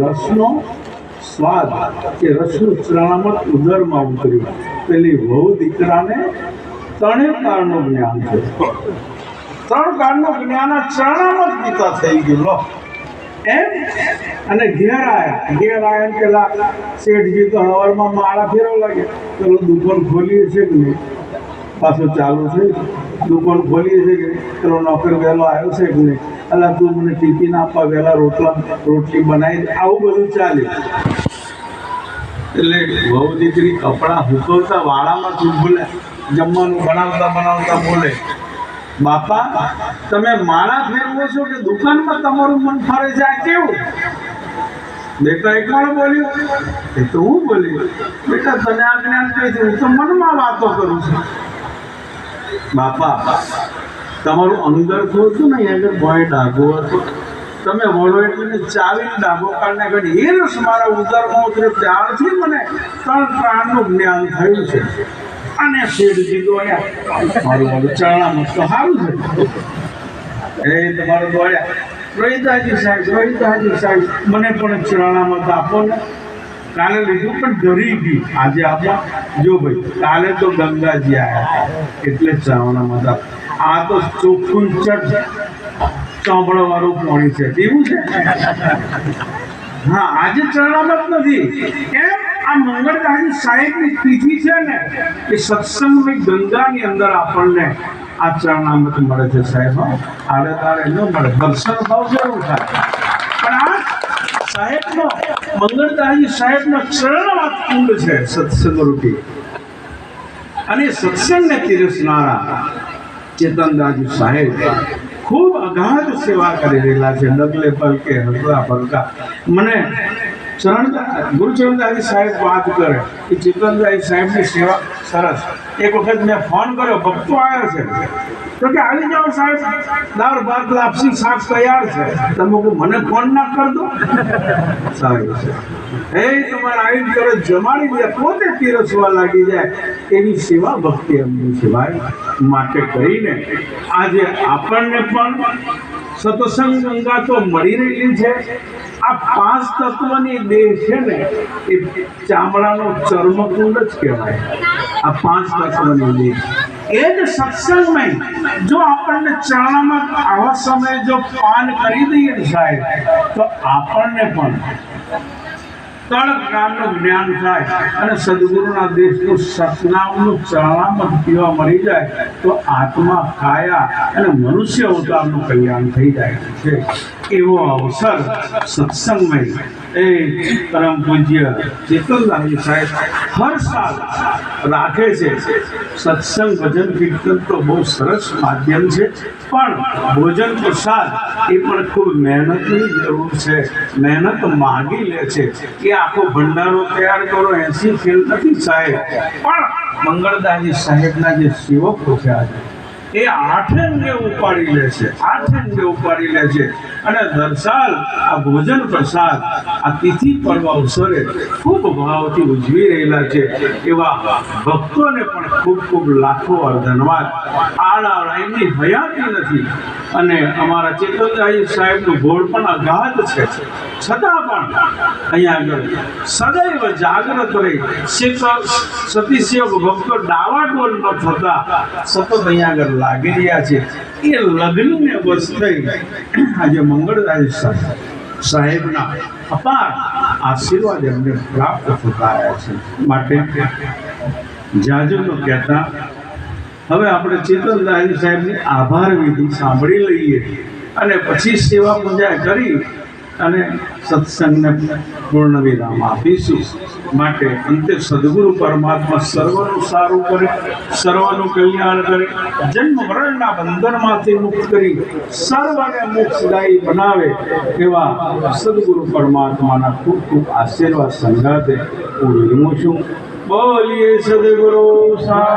રસનો સ્વાદ, એ રસનું શ્રામત ઉદરમાં ઉતર્યું પેલી વહુ દીકરાને ત્રણેય કાળનું જ્ઞાન થયું. ત્રણ કાળનું જ્ઞાન આ ચરણામાં જ ગીતા થઈ ગયું એમ? અને ઘેર આવ્યા ઘેર આયા ને પેલા શેઠજી તો હવારમાં માળા ફેરવ લાગે પેલો દુકાન ખોલીએ છે કે નહીં? પાછું ચાલુ છે. દુકાન ખોલીએ છે કે પેલો નોકર વહેલો આવ્યો છે કે નહીં? એટલે તું મને ટિફિન આપવા વહેલા રોટલા, રોટલી બનાવી આવું બધું ચાલે. એટલે બહુ દીકરી કપડાં હુકવતા વાળામાં તું બોલે? જમવાનું બનાવતા બનાવતા બોલે. બાપા, તમે માળા ફેરવો છો કે દુકાનમાં તમારું મન ફરે આ કેવું બેટા એક વાર બોલ્યું. એ તો હું બોલી? બેટા તને આ જ્ઞાન કહી છે હું તો મનમાં વાતો કરું છું. બાપા, તમારું અંદર ખોલતું ને આગળ ભોય ડાઘો હતો તમે વળો એટલે ચાવીને ડાઘો કાઢને કાઢી. એ રસ મારા ઉદરમાં ઉતરે ત્યારથી મને ત્રણ પ્રાણનું જ્ઞાન થયું છે. અને શેઠજી દીધો મારું મારું ચરણામાં તો સારું છે. એ તમારો દોડ્યા. રોહિતાજી સાહેબ રોહિતાજી સાહેબ, મને પણ ચરણામાં આપો ને. કાલે લીધું પણ ગરીબી. આજે આપ્યા જો ભાઈ, કાલે તો ગંગાજી આવ્યા એટલે ચરણામાં આપ. આ તો ચોખ્ખું ચટ ચોંપડો વાળું પાણી છે. એવું છે? હા, આજે ચરણામાં નથી. કેમ આ મંગળદાસજી સાહેબની તિથિ છે ને, એ સત્સંગની ગંગાની અંદર આપણને આ ચરણામત મળે છે સાહેબ. આડે તાળે ન મળે. દર્શન ભાવ જરૂર થાય. પણ આ સાહેબનો મંગળદાસજી સાહેબનો ચરણવાત કુંડ છે સત્સંગ રૂપી અને સત્સંગને તિરસનારા ચેતનદાજી સાહેબ ખૂબ અગાધ સેવા કરી રહેલા છે. ડગલે પલકે હલકા પલકા. મને ચરણ ગુરુચરણદાસજી સાહેબ વાત કરે કે ચેતનદાસજી સાહેબની સેવા સરસ. એક વખત મેં ફોન કર્યો ભક્તો આવ્યો છે. તો કે આવી જાઓ સાહેબ દાળ ભાત લાપસી શાક તૈયાર છે. તમે કહો, મને ફોન ના કરતો સારું છે. એ તમારે આવીને તરત જમાડી દે પોતે પીરસવા લાગી જાય. એવી સેવા ભક્તિ એમની સિવાય માટે કરીને આજે આપણને પણ સત્સંગ ગંગા તો મળી રહેલી છે. આ પાંચ તત્વની દેહ છે ને, એ ચામડાનો ચર્મકુંડ જ કહેવાય. આ પાંચ તત્વની દેહ. એ જ સત્સંગમાં જો આપણને ચરણામાં આવા સમયે જો પાન કરી દઈએ સાહેબ, તો આપણને પણ ત્રણ પ્રકારનું જ્ઞાન થાય અને સદગુરુના દેશનું સતનામનું ચરણામાં પીવા મળી જાય તો આત્મા કાયા અને મનુષ્ય અવતારનું કલ્યાણ થઈ જાય છે. એવો અવસર સત્સંગમય એ પરમ પૂજ્ય ચેતનદાસજી સાહેબ હર સાલ રાખે છે. સત્સંગ ભજન કીર્તન તો બહુ સરસ માધ્યમ છે. પણ ભોજન પ્રસાદ એ પણ ખૂબ મહેનતની જરૂર છે. મહેનત માગી લે છે કે આખો ભંડારો તૈયાર કરો. એસી ફેલ નથી સાહેબ. પણ મંગળદાસજી સાહેબના જે સેવકો છે આજે એ આઠે અંગે ઉપાડી લે છે. આઠે અંગે ઉપાડી લે છે. અને દર સાલ આ ભોજન પ્રસાદ, આ તિથિ પર્વ અવસરે ખૂબ ભાવથી ઉજવી રહેલા છે. એવા ભક્તોને પણ ખૂબ ખૂબ લાખો ધન્યવાદ આ એમની હયાતી નથી. અને અમારા ચેતનદાસજી સાહેબનું ગોળ પણ અગાધ છે. છતાં પણ અહીંયા આગળ સદૈવ જાગ્રત રહી. સતીશિવ ભક્તો ડાવાડોલ ન થતા સતત અહીંયા આગળ લાગી રહ્યા છે. એ લગ્નને વશ થઈ. આજે મંગળરાજ સાહેબ સાહેબના અપાર આશીર્વાદ એમને પ્રાપ્ત થતા આવ્યા છે. માટે જાજુનો કહેતા, હવે આપણે ચેતનદાસજી સાહેબની આભાર વિધિ સાંભળી લઈએ અને પછી સેવા પૂજા કરી અને સત્સંગને પૂર્ણ વિરામ આપીશું. માટે અંતે સદગુરુ પરમાત્મા સર્વનું સારું કરે, સર્વનું કલ્યાણ કરે, જન્મ મરણના બંધનમાંથી મુક્ત કરી સર્વને મોક્ષદાયી બનાવે એવા સદગુરુ પરમાત્માના ખૂબ ખૂબ આશીર્વાદ સંગાતે હું વિમું છું. બોલીએ સદગુરુ સા